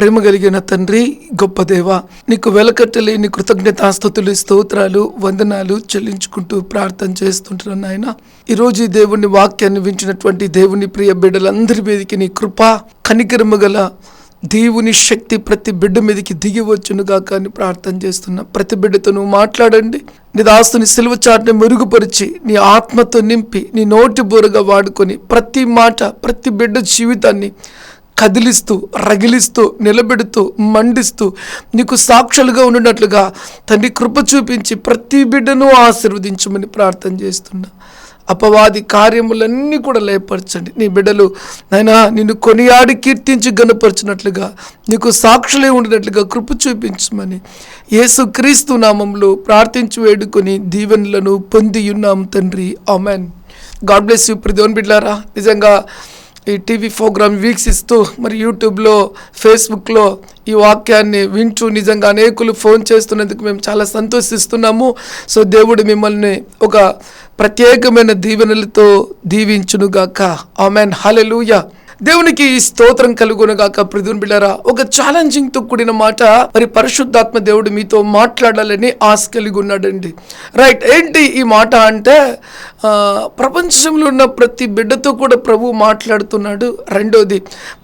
ప్రేమ కలిగిన తండ్రి గొప్ప దేవ నీకు వెలకట్టలేని కృతజ్ఞతాస్థుతులు స్తోత్రాలు వందనాలు చెల్లించుకుంటూ ప్రార్థన చేస్తుంటున్నాను నాయన. ఈరోజు ఈ దేవుని వాక్యాన్ని వించినటువంటి దేవుని ప్రియ బిడ్డలందరి మీదకి నీ కృప కనికరము గల దేవుని శక్తి ప్రతి బిడ్డ మీదకి దిగి వచ్చునుగా కానీ ప్రార్థన చేస్తున్నా. ప్రతి బిడ్డతో నువ్వు మాట్లాడండి. నీ దాస్తుని సిలువ చాటుని మెరుగుపరిచి నీ ఆత్మతో నింపి నీ నోటి బోరుగా వాడుకొని ప్రతి మాట ప్రతి బిడ్డ జీవితాన్ని కదిలిస్తూ రగిలిస్తూ నిలబెడుతూ మండిస్తూ నీకు సాక్షులుగా ఉండినట్లుగా తండ్రి కృప చూపించి ప్రతి బిడ్డను ఆశీర్వదించమని ప్రార్థన చేస్తున్నా. అపవాది కార్యములన్నీ కూడా లేపరచండి నీ బిడ్డలు నైనా నిన్ను కొనియాడి కీర్తించి గనపరిచినట్లుగా నీకు సాక్షులే ఉండినట్లుగా కృప చూపించమని యేసు క్రీస్తు నామంలో ప్రార్థించి వేడుకొని దీవెనలను పొంది ఉన్నాం తండ్రి. ఆమెన్. గాడ్ బ్లెస్ యూ ప్రతి బిడ్లారా నిజంగా ఈ టీవీ ప్రోగ్రాం వీక్షిస్తూ మరి యూట్యూబ్లో ఫేస్బుక్లో ఈ వాక్యాన్ని వింటూ నిజంగా అనేకులు ఫోన్ చేస్తున్నందుకు మేము చాలా సంతోషిస్తున్నాము. సో దేవుడు మిమ్మల్ని ఒక ప్రత్యేకమైన దీవెనలతో దీవించునుగాక. ఆమెన్. హలెలూయా దేవునికి ఈ స్తోత్రం కలుగునగాక ప్రదున్ బిళ్ళరా. ఒక ఛాలెంజింగ్తో కూడిన మాట మరి పరిశుద్ధాత్మ దేవుడు మీతో మాట్లాడాలని ఆశ కలిగి ఉన్నాడండి రైట్ ఏంటి ఈ మాట అంటే ప్రపంచంలో ఉన్న ప్రతి బిడ్డతో కూడా ప్రభు మాట్లాడుతున్నాడు. రెండోది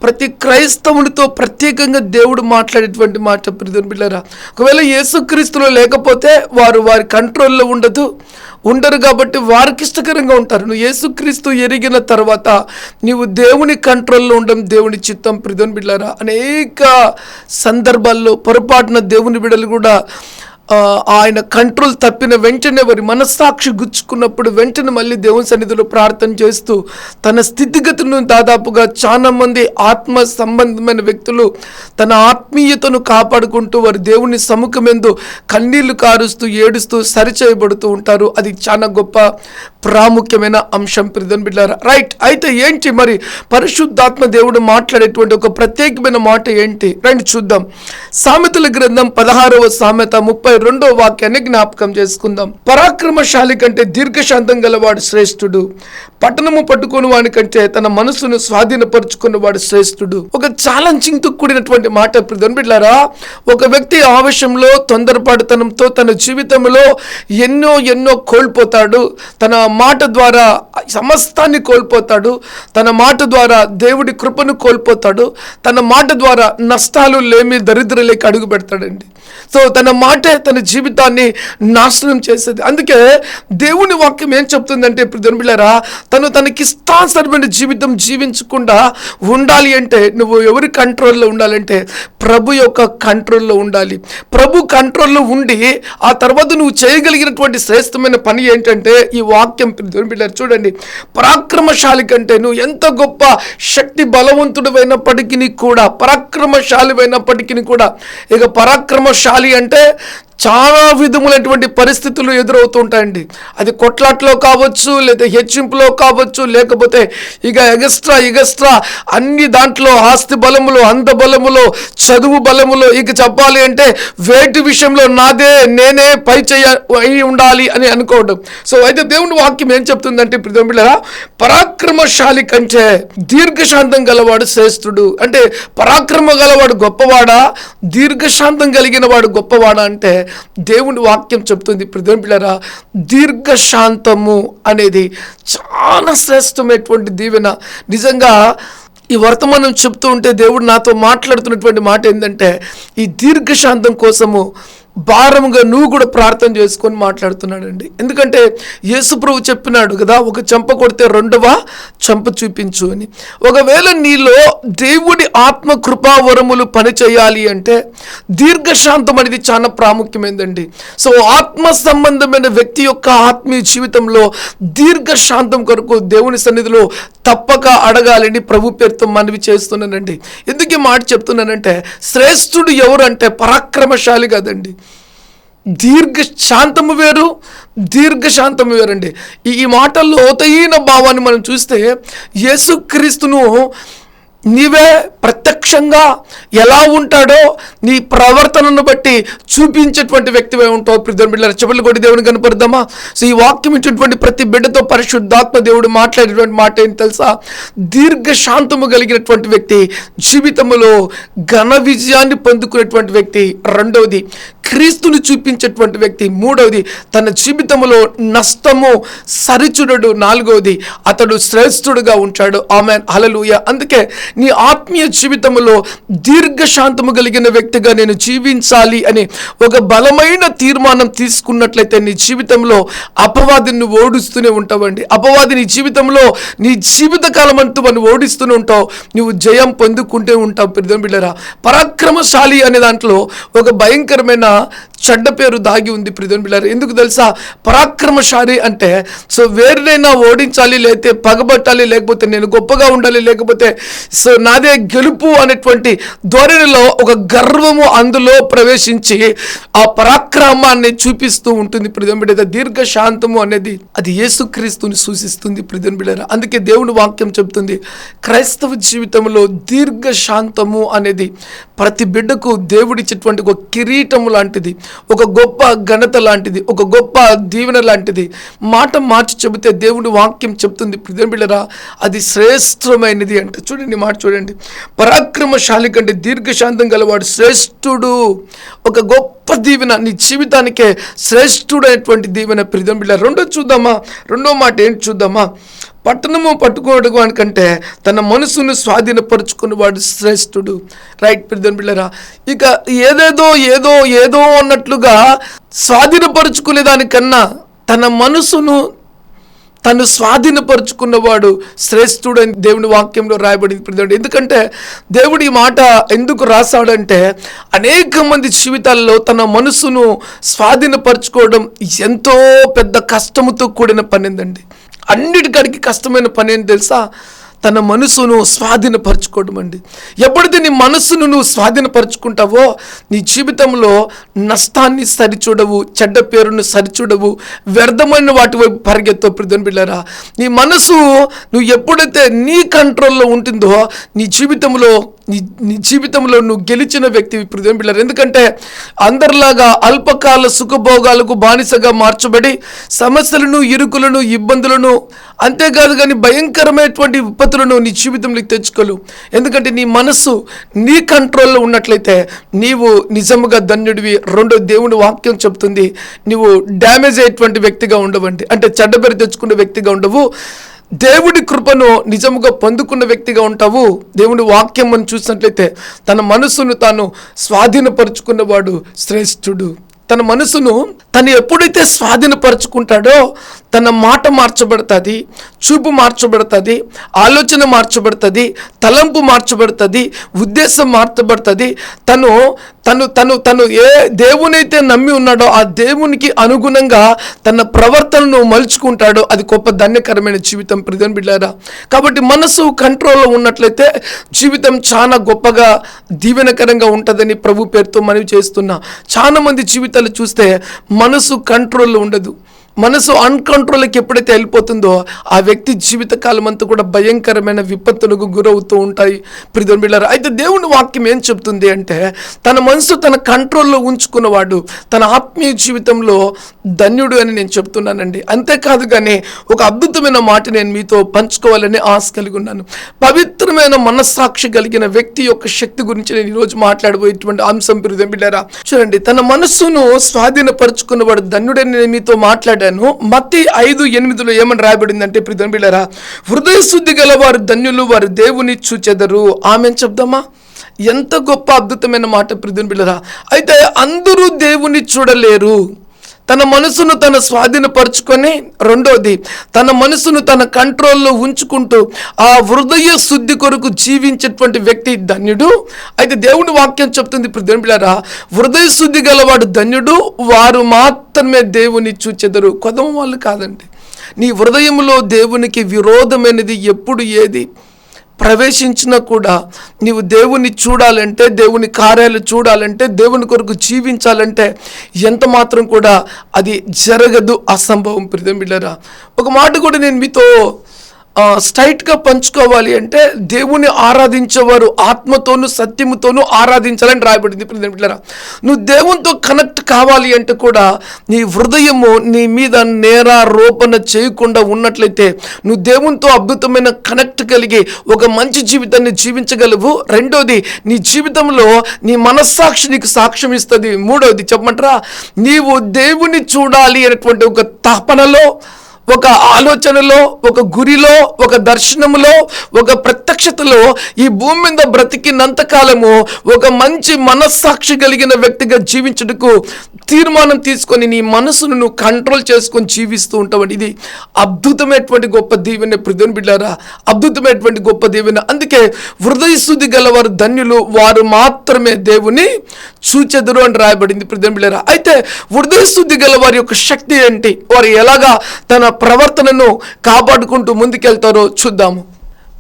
ప్రతి క్రైస్తవునితో ప్రత్యేకంగా దేవుడు మాట్లాడేటువంటి మాట ప్రదున్ బిళ్ళరా. ఒకవేళ యేసుక్రీస్తులో లేకపోతే వారు వారి కంట్రోల్లో ఉండదు. ఉండరు కాబట్టి వారికి ఇష్టకరంగా ఉంటారు. నువ్వు యేసుక్రీస్తు ఎరిగిన తర్వాత నీవు దేవుని కంట్రోల్లో ఉండడం దేవుని చిత్తం. ప్రిధోని బిడ్డారా అనేక సందర్భాల్లో పొరపాటున దేవుని బిడ్డలు కూడా ఆయన కంట్రోల్ తప్పిన వెంటనే వారి మనస్సాక్షి గుచ్చుకున్నప్పుడు వెంటనే మళ్ళీ దేవుని సన్నిధిలో ప్రార్థన చేస్తూ తన స్థితిగతులను దాదాపుగా చాలా మంది ఆత్మ సంబంధమైన వ్యక్తులు తన ఆత్మీయతను కాపాడుకుంటూ వారి దేవుని సముఖమెందు కన్నీళ్ళు కారుస్తూ ఏడుస్తూ సరిచేయబడుతూ ఉంటారు. అది చాలా గొప్ప ప్రాముఖ్యమైన అంశం ప్రిధన్ బిడ్డారా రైట్ అయితే ఏంటి మరి? పరిశుద్ధాత్మ దేవుడు మాట్లాడేటువంటి ఒక ప్రత్యేకమైన మాట ఏంటి? రండి చూద్దాం. సామెతల గ్రంథం పదహారవ సామెత ముప్పై రెండో వాక్యాన్ని జ్ఞాపకం చేసుకుందాం. పరాక్రమశాలి కంటే దీర్ఘశాంతం గలవాడు శ్రేష్ఠుడు. పట్టణము పట్టుకుని వాని కంటే తన మనసును స్వాధీనపరుచుకున్న వాడు శ్రేష్ఠుడు. ఒక ఛాలెంజింగ్తో కూడినటువంటి మాట ప్రిధన్ బిడ్డారా ఒక వ్యక్తి ఆవేశంలో తొందరపాటుతనంతో తన జీవితంలో ఎన్నో ఎన్నో కోల్పోతాడు. తన మాట ద్వారా సమస్తాన్ని కోల్పోతాడు. తన మాట ద్వారా దేవుడి కృపను కోల్పోతాడు. తన మాట ద్వారా నష్టాలు లేమి దరిద్రలేక అడుగు పెడతాడండి. సో తన మాటే తన జీవితాన్ని నాశనం చేసేది. అందుకే దేవుని వాక్యం ఏం చెప్తుందంటే ఇప్పుడు దొనిపిల్లరా తను తనకి ఇష్టానుసరమైన జీవితం జీవించకుండా ఉండాలి అంటే నువ్వు ఎవరి కంట్రోల్లో ఉండాలంటే ప్రభు యొక్క కంట్రోల్లో ఉండాలి. ప్రభు కంట్రోల్లో ఉండి ఆ తర్వాత నువ్వు చేయగలిగినటువంటి శ్రేష్టమైన పని ఏంటంటే ఈ వాక్యం దొనిపిల్లారు చూడండి. పరాక్రమశాలి కంటే నువ్వు ఎంత గొప్ప శక్తి బలవంతుడు కూడా పరాక్రమశాలి కూడా ఇక పరాక్రమశాలి అంటే చాలా విధములైనటువంటి పరిస్థితులు ఎదురవుతుంటాయండి. అది కొట్లాట్లో కావచ్చు లేదా హెచ్చింపులో కావచ్చు లేకపోతే ఇక ఎగస్ట్రా ఎగస్ట్రా అన్ని దాంట్లో ఆస్తి బలములో అంద బలములో చదువు బలములో ఇక చెప్పాలి అంటే వేటి విషయంలో నాదే నేనే పై చేయ అయి ఉండాలి అని అనుకోవడం. సో అయితే దేవుని వాక్యం ఏం చెప్తుందంటే ప్రిదంబిళ్ళ పరాక్రమశాలి కంటే దీర్ఘశాంతం గలవాడు శ్రేష్ఠుడు. అంటే పరాక్రమ గలవాడు గొప్పవాడా? దీర్ఘశాంతం కలిగిన వాడు గొప్పవాడా అంటే దేవుని వాక్యం చెప్తుంది ప్రధాన పిల్లరా దీర్ఘశాంతము అనేది చాలా శ్రేష్టమైనటువంటి దీవెన. నిజంగా ఈ వర్తమానం చెప్తూ ఉంటే దేవుడు నాతో మాట్లాడుతున్నటువంటి మాట ఏంటంటే ఈ దీర్ఘశాంతం కోసము భారముగా నువ్వు కూడా ప్రార్థన చేసుకొని మాట్లాడుతున్నాడండి. ఎందుకంటే యేసుప్రభు చెప్పినాడు కదా ఒక చెంప కొడితే రెండవ చెంప చూపించు అని. ఒకవేళ నీలో దేవుడి ఆత్మ కృపావరములు పని చేయాలి అంటే దీర్ఘశాంతం అనేది చాలా ప్రాముఖ్యమైందండి. సో ఆత్మ సంబంధమైన వ్యక్తి యొక్క ఆత్మీయ జీవితంలో దీర్ఘశాంతం కొరకు దేవుని సన్నిధిలో తప్పక అడగాలని ప్రభు పేరుతో మనవి చేస్తున్నానండి. ఎందుకు ఈ మాట చెప్తున్నానంటే శ్రేష్ఠుడు ఎవరు అంటే పరాక్రమశాలి కాదండి. దీర్ఘ శాంతము వేరు దీర్ఘశాంతము వేరండి. ఈ ఈ మాటల్లో లోతైన భావాన్ని మనం చూస్తే యేసుక్రీస్తును నీవే ప్రత్యక్షంగా ఎలా ఉంటాడో నీ ప్రవర్తనను బట్టి చూపించేటువంటి వ్యక్తివే ఉంటావు ప్రతి బిడ్డ చెప్పులు కొట్టి దేవుని కనపడదామా సో ఈ వాక్యం ఇచ్చినటువంటి ప్రతి బిడ్డతో పరిశుద్ధాత్మ దేవుడు మాట్లాడేటువంటి మాట ఏంటి తెలుసా? దీర్ఘశాంతము కలిగినటువంటి వ్యక్తి జీవితంలో ఘన విజయాన్ని పొందుకునేటువంటి వ్యక్తి. రెండవది క్రీస్తుని చూపించేటువంటి వ్యక్తి. మూడవది తన జీవితంలో నష్టము సరిచుడడు. నాలుగవది అతడు శ్రేష్ఠుడుగా ఉంటాడు. ఆమె అలలుయ అందుకే నీ ఆత్మీయ జీవితంలో దీర్ఘశాంతము కలిగిన వ్యక్తిగా నేను జీవించాలి అని ఒక బలమైన తీర్మానం తీసుకున్నట్లయితే నీ జీవితంలో అపవాదిని నువ్వు ఓడిస్తూనే ఉంటావండి. అపవాది నీ జీవితంలో నీ జీవితకాలం అంటూ మనం ఓడిస్తూనే ఉంటావు. నువ్వు జయం పొందుకుంటే ఉంటావు ప్రియం బిడ్డరా. పరాక్రమశాలి అనే దాంట్లో ఒక భయంకరమైన చెడ్డ పేరు దాగి ఉంది ప్రియం బిడ్డరా. ఎందుకు తెలుసా? పరాక్రమశాలి అంటే సో వేరునైనా ఓడించాలి లేకపోతే పగబట్టాలి లేకపోతే నేను గొప్పగా ఉండాలి లేకపోతే సో నాదే గెలుపు అనేటువంటి ధోరణిలో ఒక గర్వము అందులో ప్రవేశించి ఆ పరాక్రమాన్ని చూపిస్తూ ఉంటుంది ప్రియం బిడ్డ దీర్ఘ శాంతము అనేది అది యేసుక్రీస్తుని సూచిస్తుంది ప్రియం బిడ్డ అందుకే దేవుని వాక్యం చెప్తుంది క్రైస్తవ జీవితంలో దీర్ఘ శాంతము అనేది ప్రతి బిడ్డకు దేవుడిచ్చేటువంటి ఒక కిరీటము లాంటిది ఒక గొప్ప ఘనత లాంటిది ఒక గొప్ప దీవెన లాంటిది. మాట మార్చి చెబితే దేవుని వాక్యం చెప్తుంది ప్రియం బిడ్డరా అది శ్రేష్టమైనది అంటే. చూడండి మాట చూడండి. పరాక్రమశాలి కంటే దీర్ఘశాంతం గలవాడు శ్రేష్ఠుడు. ఒక గొప్ప దీవెన నీ జీవితానికే శ్రేష్ఠుడైనటువంటి దీవెన ప్రిదం బిడ్డ. రెండో చూద్దామా? రెండో మాట ఏంటి చూద్దామా? పట్టణము పట్టుకోవడం కంటే తన మనసును స్వాధీనపరుచుకున్నవాడు శ్రేష్ఠుడు. రైట్ ప్రియం బిళ్ళరా ఇక ఏదేదో ఏదో ఏదో అన్నట్లుగా స్వాధీనపరుచుకునే దానికన్నా తన మనసును తను స్వాధీనపరుచుకున్నవాడు శ్రేష్ఠుడు అని దేవుని వాక్యంలో రాయబడింది. ప్రతివాడు ఎందుకంటే దేవుడు ఈ మాట ఎందుకు రాశాడంటే అనేక మంది జీవితాల్లో తన మనసును స్వాధీనపరచుకోవడం ఎంతో పెద్ద కష్టముతో కూడిన పని ఏంటండి అన్నిటికడికి కష్టమైన పని ఏంటి తెలుసా? తన మనసును స్వాధీనపరచుకోవడం అండి. ఎప్పుడైతే నీ మనసును నువ్వు స్వాధీనపరచుకుంటావో నీ జీవితంలో నష్టాన్ని సరిచూడవు చెడ్డ పేరును సరిచూడవు వ్యర్థమైన వాటి వైపు పరిగెత్తో ప్రతిని బిళ్ళరా. నీ మనసు నువ్వు ఎప్పుడైతే నీ కంట్రోల్లో ఉంటుందో నీ జీవితంలో నీ నీ జీవితంలో నువ్వు గెలిచిన వ్యక్తివి ప్రతిని ఎందుకంటే అందరిలాగా అల్పకాల సుఖభోగాలకు బానిసగా మార్చబడి సమస్యలను ఇరుకులను ఇబ్బందులను అంతేకాదు కానీ భయంకరమైనటువంటి విపత్తులను నీ జీవితంలోకి తెచ్చుకోలేవు. ఎందుకంటే నీ మనస్సు నీ కంట్రోల్లో ఉన్నట్లయితే నీవు నిజముగా ధన్యుడివి. రెండో దేవుని వాక్యం చెప్తుంది నీవు డ్యామేజ్ అయ్యేటువంటి వ్యక్తిగా ఉండవండి. అంటే చెడ్డ పేరు తెచ్చుకునే వ్యక్తిగా ఉండవు. దేవుడి కృపను నిజముగా పొందుకున్న వ్యక్తిగా ఉంటావు. దేవుడి వాక్యం మనం చూసినట్లయితే తన మనసును తాను స్వాధీనపరుచుకున్నవాడు శ్రేష్ఠుడు. తన మనసును తను ఎప్పుడైతే స్వాధీనపరుచుకుంటాడో తన మాట మార్చబడుతుంది చూపు మార్చబడుతుంది ఆలోచన మార్చబడుతుంది తలంపు మార్చబడుతుంది ఉద్దేశం మార్చబడుతుంది. తను తను తను తను ఏ దేవునైతే నమ్మి ఉన్నాడో ఆ దేవునికి అనుగుణంగా తన ప్రవర్తనను మలుచుకుంటాడో అది గొప్ప ధన్యకరమైన జీవితం ప్రజన్ బిడ్డారా కాబట్టి మనసు కంట్రోల్లో ఉన్నట్లయితే జీవితం చాలా గొప్పగా దీవెనకరంగా ఉంటుందని ప్రభు పేరుతో మనవి చేస్తున్నా. చాలామంది జీవితాలు చూస్తే మనసు కంట్రోల్లో ఉండదు. మనసు అన్కంట్రోల్కి ఎప్పుడైతే వెళ్ళిపోతుందో ఆ వ్యక్తి జీవితకాలం అంతా కూడా భయంకరమైన విపత్తులకు గురవుతూ ఉంటాయి. ప్రిధం బిళ్ళారు అయితే దేవుని వాక్యం ఏం చెప్తుంది అంటే తన మనసు తన కంట్రోల్లో ఉంచుకున్నవాడు తన ఆత్మీయ జీవితంలో ధన్యుడు అని నేను చెప్తున్నానండి. అంతేకాదు కానీ ఒక అద్భుతమైన మాట నేను మీతో పంచుకోవాలని ఆశ కలిగి ఉన్నాను. పవిత్రమైన మనస్సాక్షి కలిగిన వ్యక్తి యొక్క శక్తి గురించి నేను ఈరోజు మాట్లాడబోయేటువంటి అంశం ప్రిధం బిళ్ళారా చూడండి తన మనస్సును స్వాధీనపరుచుకున్నవాడు ధన్యుడని నేను మీతో మాట్లాడాను. మత్తి ఐదు ఎనిమిదిలో ఏమని రాయబడిందంటే ప్రిధం బిళ్ళారా హృదయ శుద్ధి గల వారు ధన్యులు వారు దేవుని చూచెదరు. ఆమె చెప్దామా? ఎంత గొప్ప అద్భుతమైన మాట ప్రిధం బిళ్ళరా అయితే అందరూ దేవుని చూడలేరు. తన మనసును తన స్వాధీనపరుచుకొని రెండోది తన మనసును తన కంట్రోల్లో ఉంచుకుంటూ ఆ హృదయ శుద్ధి కొరకు జీవించేటువంటి వ్యక్తి ధన్యుడు. అయితే దేవుని వాక్యం చెప్తుంది ఇప్పుడు దేవుడిలారా హృదయ శుద్ధి గలవాడు ధన్యుడు వారు మాత్రమే దేవుని చూచెదరు. కొదమ వాళ్ళు కాదండి. నీ హృదయంలో దేవునికి విరోధమైనది ఎప్పుడు ఏది? ప్రవేశించినా కూడా నీవు దేవుని చూడాలంటే దేవుని కార్యాలు చూడాలంటే దేవుని కొరకు జీవించాలంటే ఎంత మాత్రం కూడా అది జరగదు అసంభవం ప్రియం బిళ్ళరా ఒక మాట కూడా నేను మీతో స్ట్రైట్గా పంచుకోవాలి అంటే దేవుని ఆరాధించేవారు ఆత్మతోనూ సత్యముతోనూ ఆరాధించాలని రాయబడింది. ప్రియం నువ్వు దేవునితో కనెక్ట్ కావాలి అంటే కూడా నీ హృదయము నీ మీద నేరారోపణ చేయకుండా ఉన్నట్లయితే నువ్వు దేవునితో అద్భుతమైన కనెక్ట్ కలిగి ఒక మంచి జీవితాన్ని జీవించగలవు. రెండోది నీ జీవితంలో నీ మనస్సాక్షి నీకు సాక్ష్యం ఇస్తుంది. మూడోది చెప్పమంటారా నీవు దేవుని చూడాలి అనేటువంటి ఒక తపనలో ఒక ఆలోచనలో ఒక గురిలో ఒక దర్శనములో ఒక ప్రత్యక్షతలో ఈ భూమి మీద బ్రతికినంత కాలము ఒక మంచి మనస్సాక్షి కలిగిన వ్యక్తిగా జీవించుటకు తీర్మానం తీసుకొని నీ మనసును నువ్వు కంట్రోల్ చేసుకొని జీవిస్తూ ఉంటావు. ఇది అద్భుతమైనటువంటి గొప్ప దీవెన. ప్రతిని బిడ్డారా అద్భుతమైనటువంటి గొప్ప దీవెన. అందుకే హృదయ శుద్ధి గలవారు ధన్యులు వారు మాత్రమే దేవుని చూచెదరు అని రాయబడింది. ప్రతిని అయితే హృదయ శుద్ధి గల వారి యొక్క శక్తి ఏంటి? వారు ఎలాగా తన ప్రవర్తనను కాపాడుకుంటూ ముందుకెళ్తారో చూద్దాము.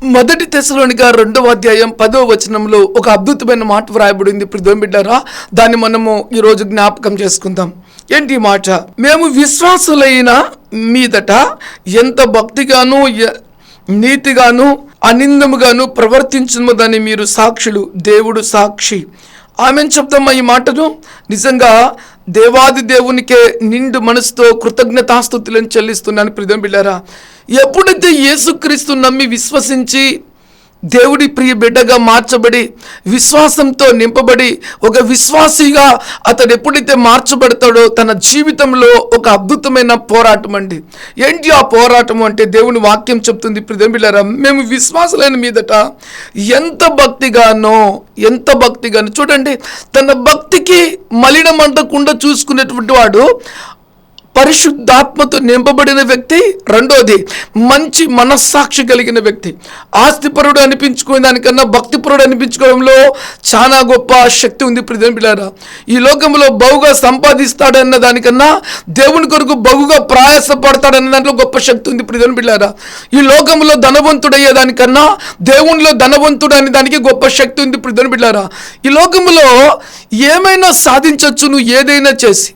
మొదటి తెశలోనిగా రెండవ అధ్యాయం పదవ వచనంలో ఒక అద్భుతమైన మాట వ్రాయబడింది. ప్రతిని బిడ్డారా దాన్ని మనము ఈరోజు జ్ఞాపకం చేసుకుందాం. ఏంటి మాట? మేము విశ్వాసులైన మీదట ఎంత భక్తిగాను నీతిగాను అనిందముగాను ప్రవర్తించుమదని మీరు సాక్షులు దేవుడు సాక్షి. ఆమెను చెప్తామా ఈ మాటను నిజంగా దేవాది దేవునికే నిండు మనసుతో కృతజ్ఞతాస్థుతులను చెల్లిస్తున్నాను ప్రిదం బిళ్ళారా ఎప్పుడైతే యేసుక్రీస్తు నమ్మి విశ్వసించి దేవుడి ప్రియ బిడ్డగా మార్చబడి విశ్వాసంతో నింపబడి ఒక విశ్వాసిగా అతడు ఎప్పుడైతే మార్చబడతాడో తన జీవితంలో ఒక అద్భుతమైన పోరాటం అండి. ఏంటి ఆ పోరాటం అంటే దేవుని వాక్యం చెప్తుంది. ప్రిదంబిళ్ళారా మేము విశ్వాసులైన మీదట ఎంత భక్తిగానో ఎంత భక్తిగానో చూడండి తన భక్తికి మలినం అంటకుండా చూసుకునేటువంటి వాడు పరిశుద్ధాత్మతో నింపబడిన వ్యక్తి. రెండోది మంచి మనస్సాక్షి కలిగిన వ్యక్తి. ఆస్తిపరుడు అనిపించుకునే దానికన్నా భక్తిపరుడు అనిపించుకోవడంలో చాలా గొప్ప శక్తి ఉంది ప్రియం పిల్లారా ఈ లోకంలో బహుగా సంపాదిస్తాడన్న దానికన్నా దేవుని కొరకు బహుగా ప్రయాసపడతాడన్న దాంట్లో గొప్ప శక్తి ఉంది ప్రియం పిల్లారా ఈ లోకంలో ధనవంతుడయ్యే దానికన్నా దేవునిలో ధనవంతుడు అనే దానికి గొప్ప శక్తి ఉంది ప్రియం పిల్లారా ఈ లోకంలో ఏమైనా సాధించవచ్చు నువ్వు ఏదైనా చేసి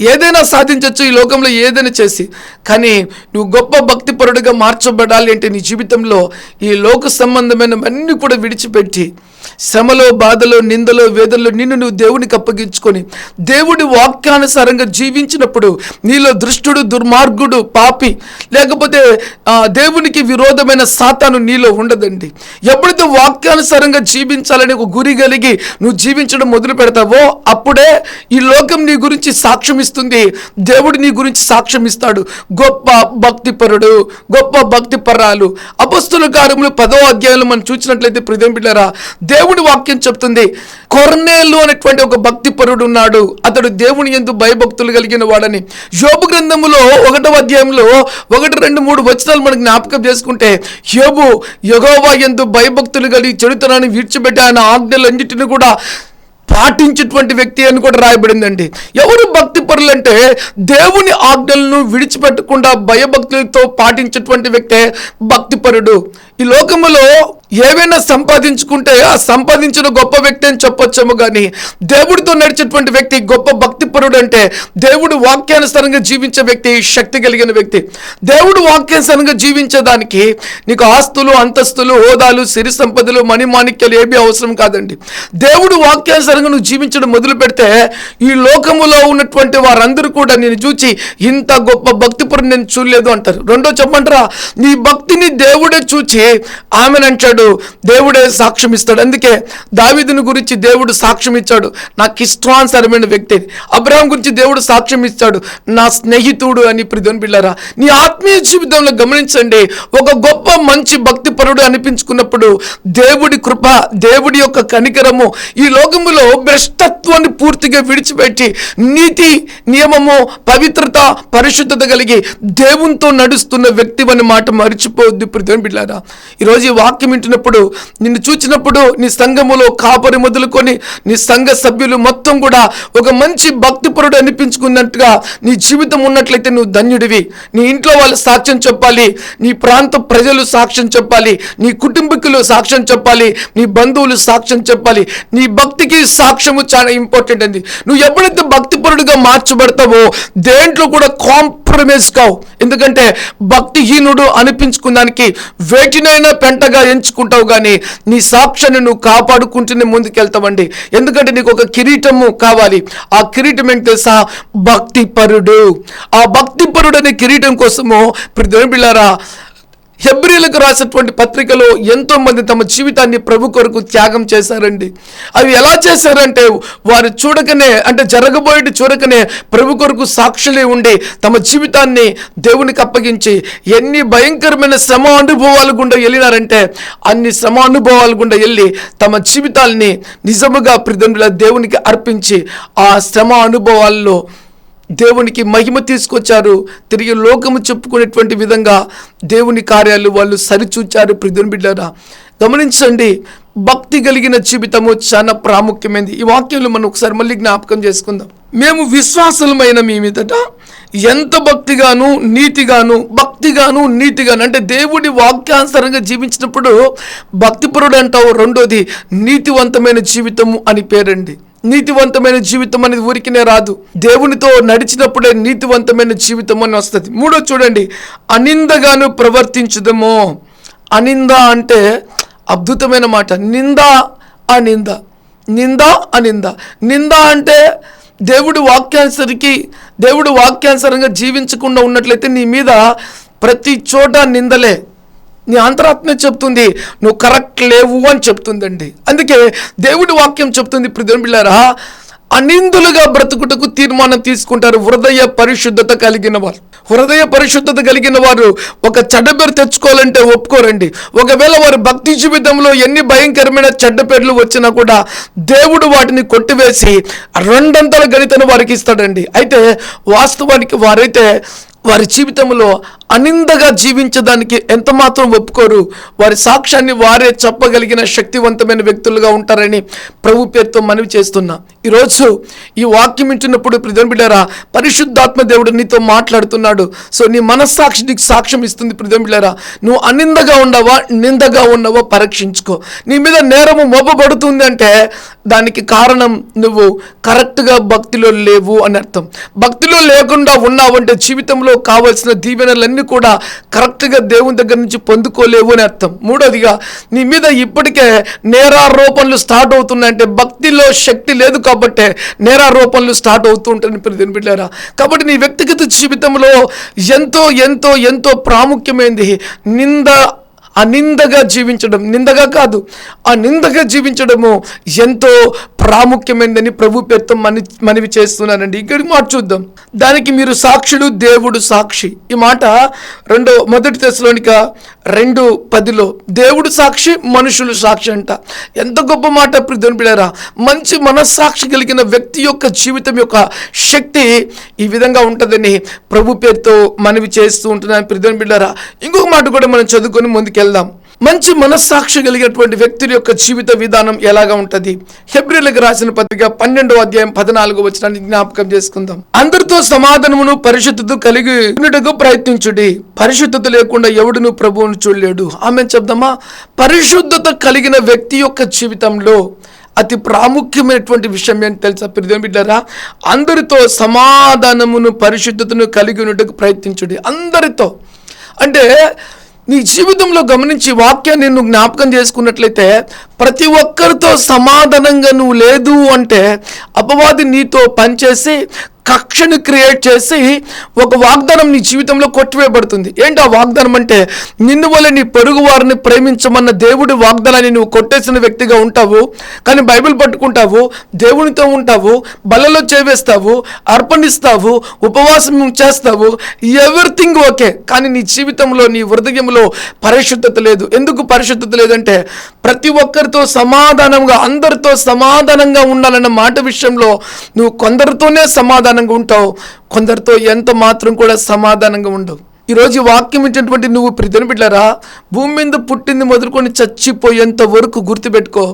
ఏదైనా సాధించవచ్చు ఈ లోకంలో ఏదైనా చేసి. కానీ నువ్వు గొప్ప భక్తిపరుడుగా మార్చబడాలి అంటే నీ జీవితంలో ఈ లోక సంబంధమైనవన్నీ కూడా విడిచిపెట్టి శ్రమలో బాధలో నిందలో వేదనలో నిన్ను నువ్వు దేవునికి అప్పగించుకొని దేవుడి వాక్యానుసారంగా జీవించినప్పుడు నీలో దృష్టుడు దుర్మార్గుడు పాపి లేకపోతే దేవునికి విరోధమైన సాతాను నీలో ఉండదండి. ఎప్పుడైతే వాక్యానుసారంగా జీవించాలని ఒక గురి కలిగి నువ్వు జీవించడం మొదలు పెడతావో అప్పుడే ఈ లోకం నీ గురించి సాక్ష్యం ఇస్తుంది. దేవుడు నీ గురించి సాక్ష్యం ఇస్తాడు. గొప్ప భక్తిపరుడు గొప్ప భక్తిపరాలు. అపస్తుల కార్యములు పదో అధ్యాయంలో మనం చూసినట్లయితే ప్రియం బిడ్డరా దేవుడి వాక్యం చెప్తుంది. కొర్నేలు అనేటువంటి ఒక భక్తిపరుడు ఉన్నాడు. అతడు దేవుని ఎందు భయభక్తులు కలిగిన వాడని. యోబు గ్రంథములో ఒకటో అధ్యాయంలో ఒకటి రెండు మూడు వచనాలు మనకు జ్ఞాపకం చేసుకుంటే యోబు యగోవా ఎందు భయభక్తులు కలిగి చెడుతనాన్ని విడిచిపెట్టి ఆయన ఆజ్ఞలన్నింటిని కూడా పాటించేటువంటి వ్యక్తి అని కూడా రాయబడిందండి. ఎవరు భక్తి అంటే దేవుని ఆజ్ఞలను విడిచిపెట్టకుండా భయభక్తులతో పాటించేటువంటి వ్యక్తే భక్తిపరుడు. ఈ లోకములో ఏవైనా సంపాదించుకుంటే ఆ సంపాదించిన గొప్ప వ్యక్తి అని చెప్పొచ్చేమో కానీ దేవుడితో నడిచేటువంటి వ్యక్తి గొప్ప భక్తిపరుడు అంటే దేవుడు వాక్యానుసారంగా జీవించే వ్యక్తి శక్తి కలిగిన వ్యక్తి. దేవుడు వాక్యానుసారంగా జీవించేదానికి నీకు ఆస్తులు అంతస్తులు హోదాలు సిరి సంపదలు మణిమాణిక్యాలు ఏమీ అవసరం కాదండి. దేవుడు వాక్యానుసారంగా నువ్వు జీవించడం మొదలు పెడితే ఈ లోకములో ఉన్నటువంటి వారందరూ కూడా నేను చూచి ఇంత గొప్ప భక్తిపురం నేను చూడలేదు అంటారు. రెండో చెప్పంటారా నీ భక్తిని దేవుడే చూచి ఆమెనంటాడు. దేవుడే సాక్ష్యం ఇస్తాడు. అందుకే దావిదుని గురించి దేవుడు సాక్ష్యం ఇచ్చాడు. నాకు ఇష్టానుసరమైన వ్యక్తి అబ్రహం గురించి దేవుడు సాక్ష్యం ఇస్తాడు. నా స్నేహితుడు అని ప్రిధోని పిల్లరా నీ ఆత్మీయ జీవితంలో గమనించండి. ఒక గొప్ప మంచి భక్తిపరుడు అనిపించుకున్నప్పుడు దేవుడి కృప దేవుడి యొక్క కనికరము ఈ లోకములో భ్రష్టత్వాన్ని పూర్తిగా విడిచిపెట్టి నీతి నియమము పవిత్రత పరిశుద్ధత కలిగి దేవునితో నడుస్తున్న వ్యక్తి అనే మాట మర్చిపోవద్దు ప్రతి బిడ్డారా ఈరోజు ఈ వాక్యం వింటున్నప్పుడు నిన్ను చూచినప్పుడు నీ సంఘములో కాపరి మొదలుకొని నీ సంఘ సభ్యులు మొత్తం కూడా ఒక మంచి భక్తిపరుడు అనిపించుకున్నట్టుగా నీ జీవితం ఉన్నట్లయితే నువ్వు ధన్యుడివి. నీ ఇంట్లో వాళ్ళు సాక్ష్యం చెప్పాలి నీ ప్రాంత ప్రజలు సాక్ష్యం చెప్పాలి నీ కుటుంబీకులు సాక్ష్యం చెప్పాలి నీ బంధువులు సాక్ష్యం చెప్పాలి నీ భక్తికి సాక్ష్యము చాలా ఇంపార్టెంట్ అండి. నువ్వు ఎప్పుడైతే భక్తిపరుడుగా మార్చబడతావో దేంట్లో కూడా కాంప్రమైజ్ కావు. ఎందుకంటే భక్తిహీనుడు అనిపించుకున్నానికి వేటినైనా పెంటగా ఎంచుకుంటావు కానీ నీ సాక్ష్యాన్ని నువ్వు కాపాడుకుంటూనే ముందుకెళ్తావండి. ఎందుకంటే నీకు ఒక కిరీటము కావాలి. ఆ కిరీటం ఏంటి తెలుసా? భక్తిపరుడు. ఆ భక్తిపరుడు అనే కిరీటం కోసము ఇప్పుడు దేవుని బిళ్ళారా హెబ్రిలకు రాసినటువంటి పత్రికలో ఎంతోమంది తమ జీవితాన్ని ప్రభు కొరకు త్యాగం చేశారండి. అవి ఎలా చేశారంటే వారు చూడకనే అంటే జరగబోయేటి చూడకనే ప్రభు కొరకు సాక్షులే ఉండి తమ జీవితాన్ని దేవునికి అప్పగించి ఎన్ని భయంకరమైన శ్రమ అనుభవాలు గుండా వెళ్ళినారంటే అన్ని శ్రమ అనుభవాలు గుండా వెళ్ళి తమ జీవితాల్ని నిజముగా ప్రదండుల దేవునికి అర్పించి ఆ శ్రమ అనుభవాల్లో దేవునికి మహిమ తీసుకొచ్చారు. తిరిగి లోకము చెప్పుకునేటువంటి విధంగా దేవుని కార్యాలు వాళ్ళు సరిచూచారు ప్రిధుని బిడ్డారా. గమనించండి భక్తి కలిగిన జీవితము చాలా ప్రాముఖ్యమైనది. ఈ వాక్యంలో మనం ఒకసారి మళ్ళీ జ్ఞాపకం చేసుకుందాం. మేము విశ్వాసులమైన మీ మీదట ఎంత భక్తిగాను నీతిగాను భక్తిగాను నీతిగాను అంటే దేవుడి వాక్యానుసారంగా జీవించినప్పుడు భక్తిపరుడు అంటావు రెండోది నీతివంతమైన జీవితము అని పేరండి. నీతివంతమైన జీవితం అనేది ఊరికినే రాదు. దేవునితో నడిచినప్పుడే నీతివంతమైన జీవితం అని వస్తుంది. మూడో చూడండి అనిందగాను ప్రవర్తించుదమో. అనింద అంటే అద్భుతమైన మాట. నింద అనింద. నింద అనింద. నింద అంటే దేవుడు వాక్యానుసరికి దేవుడు వాక్యానుసరంగా జీవించకుండా ఉన్నట్లయితే నీ మీద ప్రతి చోట నిందలే. నీ అంతరాత్మ చెప్తుంది నువ్వు కరెక్ట్ లేవు అని చెప్తుందండి. అందుకే దేవుడి వాక్యం చెప్తుంది ప్రతిదిన బిళ్ళారా అనిందులుగా బ్రతుకుటకు తీర్మానం తీసుకుంటారు హృదయ పరిశుద్ధత కలిగిన వారు. హృదయ పరిశుద్ధత కలిగిన వారు ఒక చెడ్డ పేరు తెచ్చుకోవాలంటే ఒప్పుకోరండి. ఒకవేళ వారి భక్తి జీవితంలో ఎన్ని భయంకరమైన చెడ్డ పేర్లు వచ్చినా కూడా దేవుడు వాటిని కొట్టివేసి రెండంతల గణితను వారికి ఇస్తాడండి. అయితే వాస్తవానికి వారైతే వారి జీవితంలో అనిందగా జీవించడానికి ఎంత మాత్రం ఒప్పుకోరు. వారి సాక్ష్యాన్ని వారే చెప్పగలిగిన శక్తివంతమైన వ్యక్తులుగా ఉంటారని ప్రభు పేరుతో మనవి చేస్తున్నా. ఈరోజు ఈ వాక్యం ఇచ్చినప్పుడు ప్రిధన్ బిడ్డారా పరిశుద్ధాత్మ దేవుడు నీతో మాట్లాడుతున్నాడు. సో నీ మనస్సాక్షి నీకు సాక్ష్యం ఇస్తుంది ప్రిధన్ బిడ్డారా. నువ్వు అనిందగా ఉండవా నిందగా ఉన్నవా పరీక్షించుకో. నీ మీద నేరము మోపబడుతుంది అంటే దానికి కారణం నువ్వు కరెక్ట్గా భక్తిలో లేవు అని అర్థం. భక్తిలో లేకుండా ఉన్నావంటే జీవితంలో కావలసిన దీవెనలన్నీ కూడా కరెక్ట్గా దేవుని దగ్గర నుంచి పొందుకోలేవు అని అర్థం. మూడోదిగా నీ మీద ఇప్పటికే నేరారోపణలు స్టార్ట్ అవుతున్నాయంటే భక్తిలో శక్తి లేదు కాబట్టే నేరారోపణలు స్టార్ట్ అవుతూ ఉంటాయని బిడ్డారా కాబట్టి నీ వ్యక్తిగత జీవితంలో ఎంతో ఎంతో ఎంతో ప్రాముఖ్యమైనది నింద అనిందగా జీవించడం. నిందగా కాదు ఆ నిందగా జీవించడము ఎంతో ప్రాముఖ్యమైనదని ప్రభు పేరుతో మని మనవి చేస్తున్నానండి. ఇక్కడికి మాట చూద్దాం. దానికి మీరు సాక్షులు దేవుడు సాక్షి. ఈ మాట రెండో మొదటి దశలోనిక రెండు పదిలో దేవుడు సాక్షి మనుషులు సాక్షి అంట. ఎంత గొప్ప మాట ప్రిధుని పిల్లరా మంచి మనస్సాక్షి కలిగిన వ్యక్తి యొక్క జీవితం యొక్క శక్తి ఈ విధంగా ఉంటుందని ప్రభు పేరుతో మనవి చేస్తూ ఉంటున్నాను ప్రిధుని బిడ్డారా. ఇంకొక మాట కూడా మనం చదువుకొని ముందుకెళ్దాం. మంచి మనస్సాక్షి కలిగినటువంటి వ్యక్తుల యొక్క జీవిత విధానం ఎలాగా ఉంటది? హెబ్రిలకు రాసిన పత్రిక పన్నెండో అధ్యాయం పద్నాలుగు వచ్చినాన్ని జ్ఞాపకం చేసుకుందాం. అందరితో సమాధానమును పరిశుద్ధత కలిగి ఉండటకు ప్రయత్నించుడి. పరిశుద్ధత లేకుండా ఎవడును ప్రభువును చూడలేడు. ఆమె చెప్దామా? పరిశుద్ధత కలిగిన వ్యక్తి యొక్క జీవితంలో అతి ప్రాముఖ్యమైనటువంటి విషయం ఏంటి తెలుసా? ప్రియం బిడ్డరా అందరితో సమాధానమును పరిశుద్ధతను కలిగి ఉండటకు ప్రయత్నించుడి. అందరితో. అంటే నీ జీవితంలో గమనించి వాక్యాన్ని నువ్వు జ్ఞాపకం చేసుకున్నట్లయితే ప్రతి ఒక్కరితో సమాధానంగా నువ్వు లేదు అంటే అపవాది నీతో పనిచేసి కక్షను క్రియేట్ చేసి ఒక వాగ్దానం నీ జీవితంలో కొట్టివేయబడుతుంది. ఏంటి ఆ వాగ్దానం అంటే నిన్ను వల్ల నీ పొరుగు వారిని ప్రేమించమన్న దేవుడి వాగ్దానాన్ని నువ్వు కొట్టేసిన వ్యక్తిగా ఉంటావు కానీ బైబిల్ పట్టుకుంటావు దేవునితో ఉంటావు బలలో చేవేస్తావు అర్పణిస్తావు ఉపవాసం చేస్తావు ఎవ్రీథింగ్ ఓకే కానీ నీ జీవితంలో నీ హృదయంలో పరిశుద్ధత లేదు. ఎందుకు పరిశుద్ధత లేదంటే ప్రతి ఒక్కరితో సమాధానంగా అందరితో సమాధానంగా ఉండాలన్న మాట విషయంలో నువ్వు కొందరితోనే సమాధానం సమాధానంగా ఉంటావు. కొందరితో ఎంత మాత్రం కూడా సమాధానంగా ఉండవు. ఈరోజు వాక్యం ఇచ్చినటువంటి నువ్వు ప్రతిని బిడ్డారా భూమి మీద పుట్టింది మొదలుకొని చచ్చిపోయేంత వరకు గుర్తుపెట్టుకో.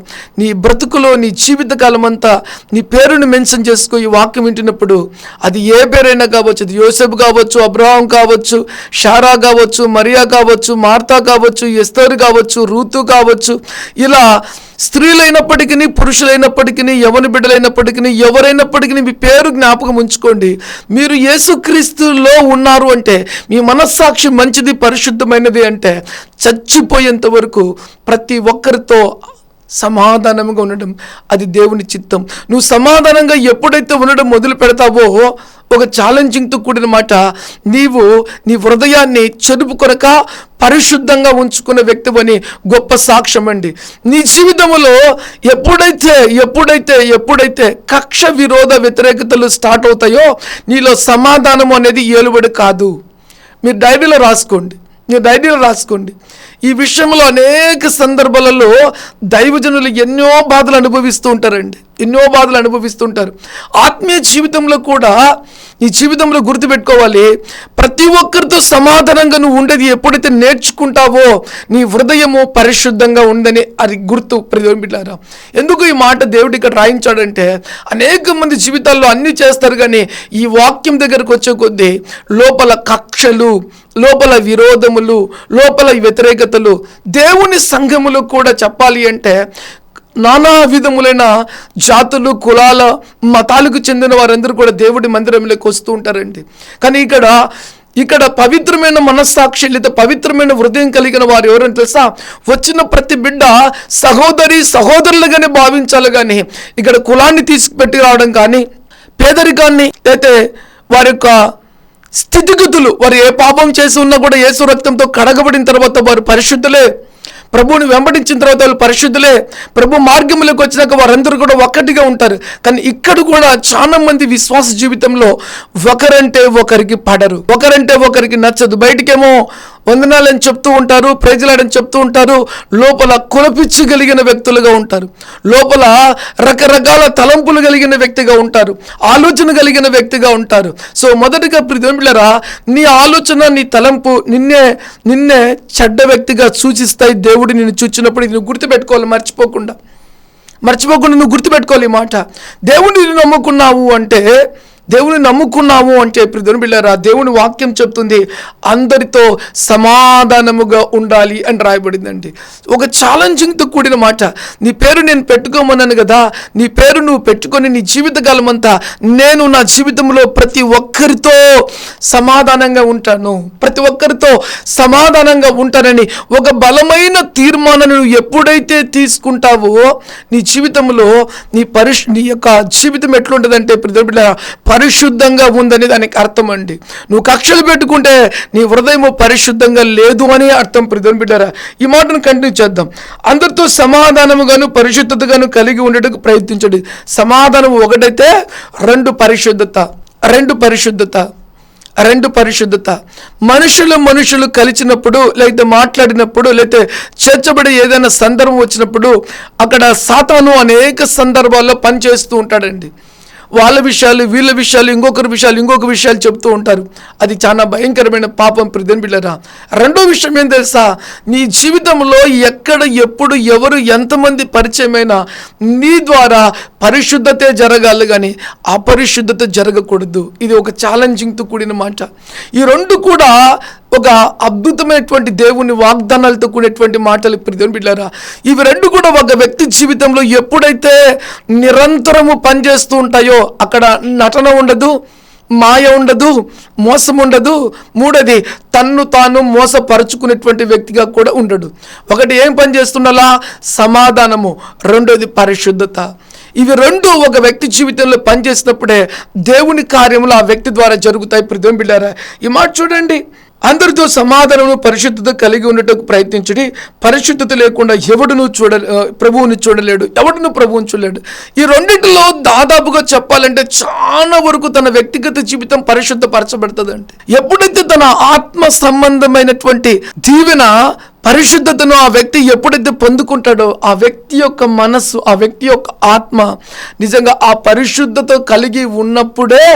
నీ బ్రతుకులో నీ జీవితకాలం అంతా నీ పేరుని మెన్షన్ చేసుకో ఈ వాక్యం వింటున్నప్పుడు. అది ఏ పేరైనా కావచ్చు అది యోసెఫ్ కావచ్చు అబ్రహాం కావచ్చు షారా కావచ్చు మరియా కావచ్చు మార్తా కావచ్చు ఎస్తరు కావచ్చు రూతు కావచ్చు. ఇలా స్త్రీలైనప్పటికీ పురుషులైనప్పటికీ ఎవరి బిడ్డలైనప్పటికీ ఎవరైనప్పటికీ మీ పేరు జ్ఞాపకం ఉంచుకోండి. మీరు యేసుక్రీస్తులో ఉన్నారు అంటే మీ మనస్సాక్షి మంచిది పరిశుద్ధమైనది అంటే చచ్చిపోయేంత వరకు ప్రతి ఒక్కరితో సమాధానంగా ఉండడం అది దేవుని చిత్తం. నువ్వు సమాధానంగా ఎప్పుడైతే ఉండడం మొదలు పెడతావో ఒక ఛాలెంజింగ్తో కూడిన మాట నీవు నీ హృదయాన్ని చెరుపు కొరక పరిశుద్ధంగా ఉంచుకున్న వ్యక్తివని గొప్ప సాక్ష్యం అండి. నీ జీవితంలో ఎప్పుడైతే ఎప్పుడైతే ఎప్పుడైతే కక్ష విరోధ వ్యతిరేకతలు స్టార్ట్ అవుతాయో నీలో సమాధానం అనేది ఏలుబడి కాదు. మీరు డైరీలో రాసుకోండి. మీరు డైరీలో రాసుకోండి. ఈ విషయంలో అనేక సందర్భాలలో దైవజనులు ఎన్నో బాధలు అనుభవిస్తూ ఉంటారండి. ఎన్నో బాధలు అనుభవిస్తుంటారు ఆత్మీయ జీవితంలో కూడా ఈ జీవితంలో గుర్తుపెట్టుకోవాలి. ప్రతి ఒక్కరితో సమాధానంగా నువ్వు ఉండేది ఎప్పుడైతే నేర్చుకుంటావో నీ హృదయము పరిశుద్ధంగా ఉందని అది గుర్తు. ప్రతిబిడ్డారా ఎందుకు ఈ మాట దేవుడు ఇక్కడ రాయించాడంటే అనేక మంది జీవితాల్లో అన్ని చేస్తారు కానీ ఈ వాక్యం దగ్గరకు వచ్చే కొద్దీ లోపల కక్షలు లోపల విరోధములు లోపల వ్యతిరేకతలు దేవుని సంఘములు కూడా చెప్పాలి అంటే నానా విధములైన జాతులు కులాల మతాలకు చెందిన వారందరూ కూడా దేవుడి మందిరంలోకి వస్తూ ఉంటారండి. కానీ ఇక్కడ ఇక్కడ పవిత్రమైన మనస్సాక్షి లేదా పవిత్రమైన హృదయం కలిగిన వారు ఎవరని తెలుసా? వచ్చిన ప్రతి బిడ్డ సహోదరి సహోదరులుగానే భావించాలి కానీ ఇక్కడ కులాన్ని తీసుకుపెట్టి రావడం కానీ పేదరికాన్ని అయితే వారి యొక్క స్థితిగతులు వారు ఏ పాపం చేసి ఉన్నా కూడా యేసు రక్తంతో కడగబడిన తర్వాత వారు పరిశుద్ధులే. ప్రభువుని వెంబడించిన తర్వాత వాళ్ళు పరిశుద్ధులే. ప్రభు మార్గంలోకి వచ్చినాక వారందరూ కూడా ఒక్కటిగా ఉంటారు. కానీ ఇక్కడ కూడా చాలా మంది విశ్వాస జీవితంలో ఒకరంటే ఒకరికి పడరు. ఒకరంటే ఒకరికి నచ్చదు. బయటికేమో వందనాలని చెప్తూ ఉంటారు ప్రజలాడని చెప్తూ ఉంటారు లోపల కులపిచ్చి కలిగిన వ్యక్తులుగా ఉంటారు. లోపల రకరకాల తలంపులు కలిగిన వ్యక్తిగా ఉంటారు ఆలోచన కలిగిన వ్యక్తిగా ఉంటారు. సో మొదటిగా ప్రిదంబిలరా నీ ఆలోచన నీ తలంపు నిన్నే నిన్నే చెడ్డ వ్యక్తిగా సూచిస్తాయి. దేవుడు నిన్ను చూచినప్పుడు ఇది నువ్వు గుర్తుపెట్టుకోవాలి మర్చిపోకుండా. మర్చిపోకుండా నువ్వు గుర్తుపెట్టుకోవాలి మాట. దేవుడిని నమ్ముకున్నావు అంటే దేవుని నమ్ముకున్నాము అంటే ఇప్పుడు దొరిపిల్లారా దేవుని వాక్యం చెప్తుంది అందరితో సమాధానముగా ఉండాలి అని రాయబడిందండి. ఒక ఛాలెంజింగ్తో కూడిన మాట నీ పేరు నేను పెట్టుకోమన్నాను కదా నీ పేరు నువ్వు పెట్టుకొని నీ జీవితకాలం అంతా నేను నా జీవితంలో ప్రతి ఒక్కరితో సమాధానంగా ఉంటాను. ప్రతి ఒక్కరితో సమాధానంగా ఉంటానని ఒక బలమైన తీర్మానాన్ని నువ్వు ఎప్పుడైతే తీసుకుంటావో నీ జీవితంలో నీ పరిష్ నీ యొక్క జీవితం ఎట్లుంటుందంటే ప్రతి బిడ్డ పరిశుద్ధంగా ఉందని దానికి అర్థం అండి. నువ్వు కక్షలు పెట్టుకుంటే నీ హృదయం పరిశుద్ధంగా లేదు అని అర్థం ప్రధాన బిడ్డారా ఈ మాటను కంటిన్యూ చేద్దాం. అందరితో సమాధానముగాను పరిశుద్ధతగాను కలిగి ఉండటకు ప్రయత్నించండి. సమాధానం ఒకటైతే రెండు పరిశుద్ధత రెండు పరిశుద్ధత రెండు పరిశుద్ధత. మనుషులు మనుషులు కలిసినప్పుడు లేకపోతే మాట్లాడినప్పుడు లేకపోతే చేర్చబడి ఏదైనా సందర్భం వచ్చినప్పుడు అక్కడ సాతాను అనేక సందర్భాల్లో పనిచేస్తూ ఉంటాడండి. వాళ్ళ విషయాలు వీళ్ళ విషయాలు ఇంకొకరి విషయాలు ఇంకొక విషయాలు చెప్తూ ఉంటారు. అది చాలా భయంకరమైన పాపం ప్రతిని బిళ్ళరా. రెండో విషయం ఏం తెలుసా? నీ జీవితంలో ఎక్కడ ఎప్పుడు ఎవరు ఎంతమంది పరిచయమైనా నీ ద్వారా పరిశుద్ధతే జరగాలి కానీ అపరిశుద్ధత జరగకూడదు. ఇది ఒక ఛాలెంజింగ్తో కూడిన మాట. ఈ రెండు కూడా ఒక అద్భుతమైనటువంటి దేవుని వాగ్దానాలతో కూడినటువంటి మాటలు ప్రియం బిడ్డారా ఇవి రెండు కూడా ఒక వ్యక్తి జీవితంలో ఎప్పుడైతే నిరంతరము పనిచేస్తూ ఉంటాయో అక్కడ నటన ఉండదు మాయ ఉండదు మోసం ఉండదు. మూడోది తన్ను తాను మోసపరుచుకునేటువంటి వ్యక్తిగా కూడా ఉండడు. ఒకటి ఏం పని చేస్తుండాలా? సమాధానము. రెండోది పరిశుద్ధత. ఇవి రెండు ఒక వ్యక్తి జీవితంలో పనిచేసినప్పుడే దేవుని కార్యములు ఆ వ్యక్తి ద్వారా జరుగుతాయి. ప్రతిబింబిల్లారా ఈ మాట చూడండి. అందరితో సమాధానము పరిశుద్ధత కలిగి ఉండటకు ప్రయత్నించడి. పరిశుద్ధత లేకుండా ఎవడును చూడ ప్రభువుని చూడలేడు ఎవడును ప్రభువుని చూడలేడు. ఈ రెండింటిలో దాదాపుగా చెప్పాలంటే చాలా వరకు తన వ్యక్తిగత జీవితం పరిశుద్ధపరచబడుతుందండి. ఎప్పుడైతే తన ఆత్మ సంబంధమైనటువంటి దీవెన పరిశుద్ధతను ఆ వ్యక్తి ఎప్పుడైతే పొందుకుంటాడో ఆ వ్యక్తి యొక్క మనస్సు ఆ వ్యక్తి యొక్క ఆత్మ నిజంగా ఆ పరిశుద్ధత కలిగి ఉన్నప్పుడే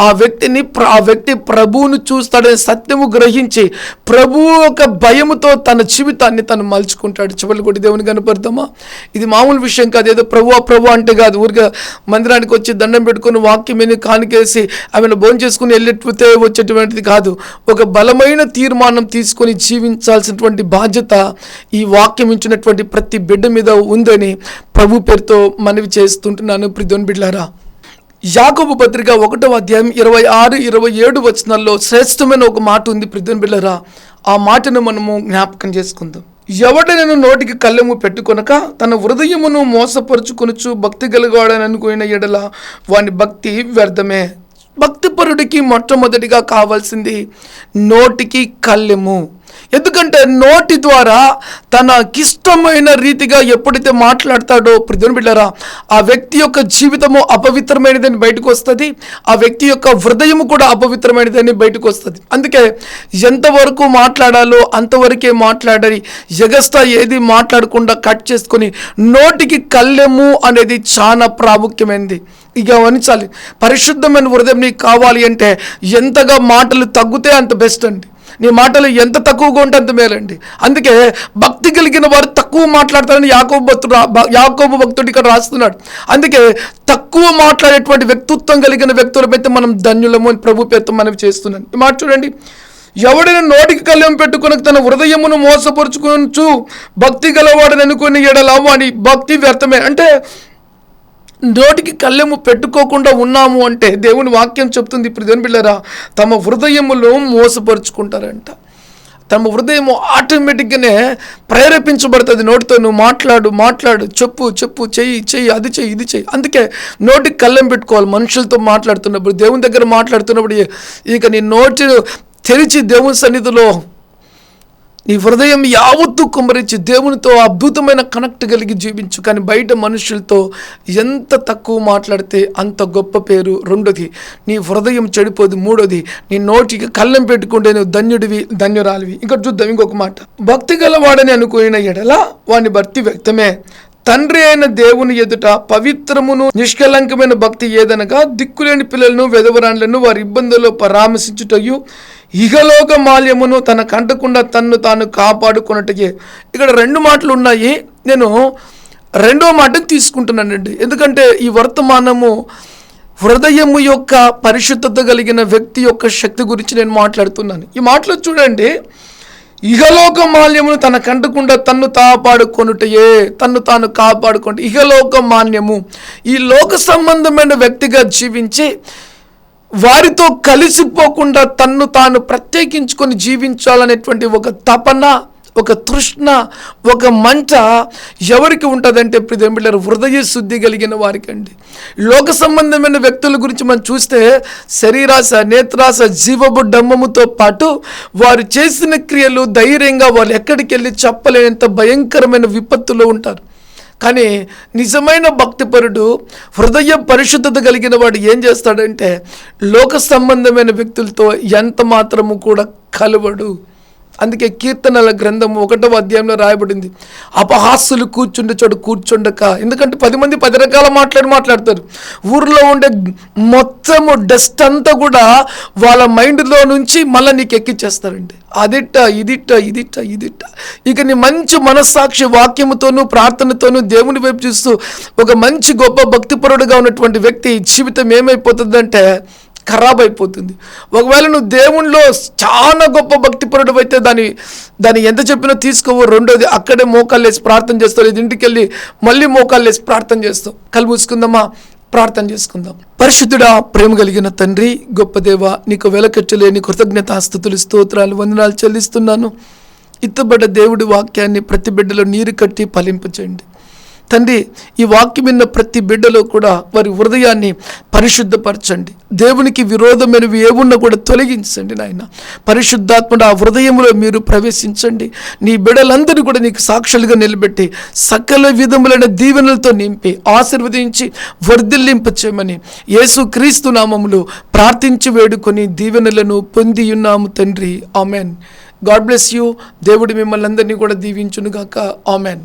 ఆ వ్యక్తిని ప్ర- ఆ వ్యక్తి ప్రభువును చూస్తాడని సత్యము గ్రహించి ప్రభువు యొక్క భయముతో తన జీవితాన్ని తను మలుచుకుంటాడు. చివరి కొట్టి దేవుని కనపడతామా ఇది మామూలు విషయం కాదు. ఏదో ప్రభు ప్రభు అంటే కాదు. ఊరిగా మందిరానికి వచ్చి దండం పెట్టుకుని వాక్యం విని కానికేసి ఆమెను భోజనం చేసుకుని వెళ్ళిపోతే వచ్చేటువంటిది కాదు. ఒక బలమైన తీర్మానం తీసుకొని జీవించాల్సినటువంటి బాధ్యత ఈ వాక్యం ఇచ్చినటువంటి ప్రతి బిడ్డ మీద ఉందని ప్రభు పేరుతో మనవి చేస్తుంటున్నాను. ప్రిధోన్ బిడ్లారా యాకోబు పత్రిక ఒకటో అధ్యాయం ఇరవై ఆరు ఇరవై ఏడు వచనాల్లో శ్రేష్టమైన ఒక మాట ఉంది. ప్రిధోన్ బిడ్లరా ఆ మాటను మనము జ్ఞాపకం చేసుకుందాం. ఎవడనను నోటికి కళ్ళెము పెట్టుకొనక తన హృదయమును మోసపరుచుకొనుచు భక్తి గలగాడని అనుకున్న ఎడల వాని భక్తి వ్యర్థమే. భక్తిపరుడికి మొట్టమొదటిగా కావాల్సింది నోటికి కళ్ళెము. ఎందుకంటే నోటి ద్వారా తనకిష్టమైన రీతిగా ఎప్పుడైతే మాట్లాడతాడో ప్రతిని ఆ వ్యక్తి యొక్క జీవితము అపవిత్రమైనదని బయటకు వస్తుంది ఆ వ్యక్తి యొక్క హృదయము కూడా అపవిత్రమైనదని బయటకు వస్తుంది. అందుకే ఎంతవరకు మాట్లాడాలో అంతవరకే మాట్లాడాలి ఎగస్ట్రా ఏది మాట్లాడకుండా కట్ చేసుకొని నోటికి కళ్ళెము అనేది చాలా ప్రాముఖ్యమైనది. ఇక గమనించాలి. పరిశుద్ధమైన హృదయం నీకు కావాలి అంటే ఎంతగా మాటలు తగ్గితే అంత బెస్ట్ అండి. నీ మాటలు ఎంత తక్కువగా ఉంటే అంత మేలండి. అందుకే భక్తి కలిగిన వారు తక్కువ మాట్లాడతారని యాకోబు భక్తుడు యాకోబు భక్తుడు ఇక్కడ రాస్తున్నాడు. అందుకే తక్కువ మాట్లాడేటువంటి వ్యక్తిత్వం కలిగిన వ్యక్తులపైతే మనం ధన్యులము అని ప్రభు పేరుతో మనం చేస్తున్నాను. ఈ మాట చూడండి. ఎవడైనా నోటికి కళ్యాణం పెట్టుకుని తన హృదయమును మోసపరుచుకొనచ్చు భక్తి గలవాడని అనుకుని ఎడల వాని భక్తి వ్యర్థమే. అంటే నోటికి కళ్ళెము పెట్టుకోకుండా ఉన్నాము అంటే దేవుని వాక్యం చెప్తుంది ఇప్పుడు దేవుని బిళ్ళరా తమ హృదయములు మోసపరుచుకుంటారంట. తమ హృదయం ఆటోమేటిక్గానే ప్రేరేపించబడుతుంది నోటితో నువ్వు మాట్లాడు మాట్లాడు చెప్పు చెప్పు చెయ్యి చెయ్యి అది చెయ్యి ఇది చెయ్యి. అందుకే నోటికి కళ్ళెం పెట్టుకోవాలి మనుషులతో మాట్లాడుతున్నప్పుడు దేవుని దగ్గర మాట్లాడుతున్నప్పుడు ఇక నీ నోటి తెరిచి దేవుని సన్నిధిలో నీ హృదయం యావత్తు కుమరించి దేవునితో అద్భుతమైన కనెక్ట్ కలిగి జీవించు. కానీ బయట మనుషులతో ఎంత తక్కువ మాట్లాడితే అంత గొప్ప పేరు రెండోది నీ హృదయం చెడిపోదు. మూడోది నీ నోటికి కళ్ళెం పెట్టుకుంటే నువ్వు ధన్యుడివి ధన్యురాలివి. ఇంకా చూద్దాం ఇంకొక మాట. భక్తి గలవాడని అనుకున్న ఎడల వాని భక్తి వ్యక్తమే. తండ్రి అయిన దేవుని ఎదుట పవిత్రమును నిష్కలంకమైన భక్తి ఏదనగా దిక్కులేని పిల్లలను వెదవరాండ్లను వారి ఇబ్బందుల్లో పరామర్శించుటయు ఇహలోక మాల్యమును తన కంటకుండా తన్ను తాను కాపాడుకున్నట్టుగే ఇక్కడ రెండు మాటలు ఉన్నాయి. నేను రెండో మాటకు తీసుకుంటున్నానండి. ఎందుకంటే ఈ వర్తమానము హృదయము యొక్క పరిశుద్ధత కలిగిన వ్యక్తి యొక్క శక్తి గురించి నేను మాట్లాడుతున్నాను. ఈ మాటలో చూడండి. ఇహలోక మాన్యమును తన కంటకుండా తన్ను కాపాడుకొనుటయే తన్ను తాను కాపాడుకుంటే ఇహలోక మాన్యము ఈ లోక సంబంధమైన వ్యక్తిగా జీవించి వారితో కలిసిపోకుండా తన్ను తాను ప్రత్యేకించుకొని జీవించాలనేటువంటి ఒక తపన ఒక తృష్ణ ఒక మంట ఎవరికి ఉంటుందంటే ప్రిదమిళ్ళరు హృదయ శుద్ధి కలిగిన వారికండి. లోక సంబంధమైన వ్యక్తుల గురించి మనం చూస్తే శరీరాశ నేత్రాశ జీవపు డమ్మముతో పాటు వారు చేసిన క్రియలు ధైర్యంగా వాళ్ళు ఎక్కడికి వెళ్ళి చెప్పలేనంత భయంకరమైన విపత్తులో ఉంటారు. కానీ నిజమైన భక్తిపరుడు హృదయ పరిశుద్ధత కలిగిన వాడు ఏం చేస్తాడంటే లోక సంబంధమైన వ్యక్తులతో ఎంత మాత్రము కూడా కలవడు. అందుకే కీర్తనల గ్రంథము ఒకటో అధ్యాయంలో రాయబడింది. అపహాస్సులు కూర్చుండే చోటు కూర్చుండక. ఎందుకంటే పది మంది పది రకాల మాట్లాడి మాట్లాడతారు. ఊర్లో ఉండే మొత్తము డస్ట్ అంతా కూడా వాళ్ళ మైండ్లో నుంచి మళ్ళీ నీకు ఎక్కిచ్చేస్తారండి అదిట్ట ఇదిట్ట ఇదిట్ట ఇదిట్ట. ఇక నీ మంచి మనస్సాక్షి వాక్యముతోనూ ప్రార్థనతోనూ దేవుని వైపు చూస్తూ ఒక మంచి గొప్ప భక్తిపరుడుగా ఉన్నటువంటి వ్యక్తి జీవితం ఏమైపోతుందంటే ఖరాబ్ అయిపోతుంది ఒకవేళ నువ్వు దేవుణ్ణిలో చాలా గొప్ప భక్తిపరుడు అయితే దాని దాన్ని ఎంత చెప్పినా తీసుకోవు. రెండోది అక్కడే మోకాలు వేసి ప్రార్థన చేస్తావు. లేదు ఇంటికి వెళ్ళి మళ్ళీ మోకాలు వేసి ప్రార్థన చేస్తావు. కళ్ళు మూసుకుందామా? ప్రార్థన చేసుకుందాం. పరిశుద్ధుడా ప్రేమ కలిగిన తండ్రి గొప్ప దేవ నీకు వెలకట్టలేని కృతజ్ఞతాస్థుతులు స్తోత్రాలు వందనాలు చెల్లిస్తున్నాను. ఇత్తబడ్డ దేవుడి వాక్యాన్ని ప్రతి బిడ్డలో నీరు కట్టి ఫలింపచేయండి. తండ్రి ఈ వాక్యం విన్న ప్రతి బిడ్డలో కూడా వారి హృదయాన్ని పరిశుద్ధపరచండి. దేవునికి విరోధమైనవి ఏమున్నా కూడా తొలగించండి నాయన. పరిశుద్ధాత్ముడు ఆ హృదయంలో మీరు ప్రవేశించండి. నీ బిడ్డలందరూ కూడా నీకు సాక్షులుగా నిలబెట్టి సకల విధములైన దీవెనలతో నింపి ఆశీర్వదించి వర్ధిల్లింప చేయమని యేసు క్రీస్తు నామములు ప్రార్థించి వేడుకొని దీవెనలను పొంది ఉన్నాము తండ్రి. ఆమెన్. God bless you. దేవుడు మిమ్మల్ని అందరినీ కూడా దీవించునుగాక. ఆమెన్.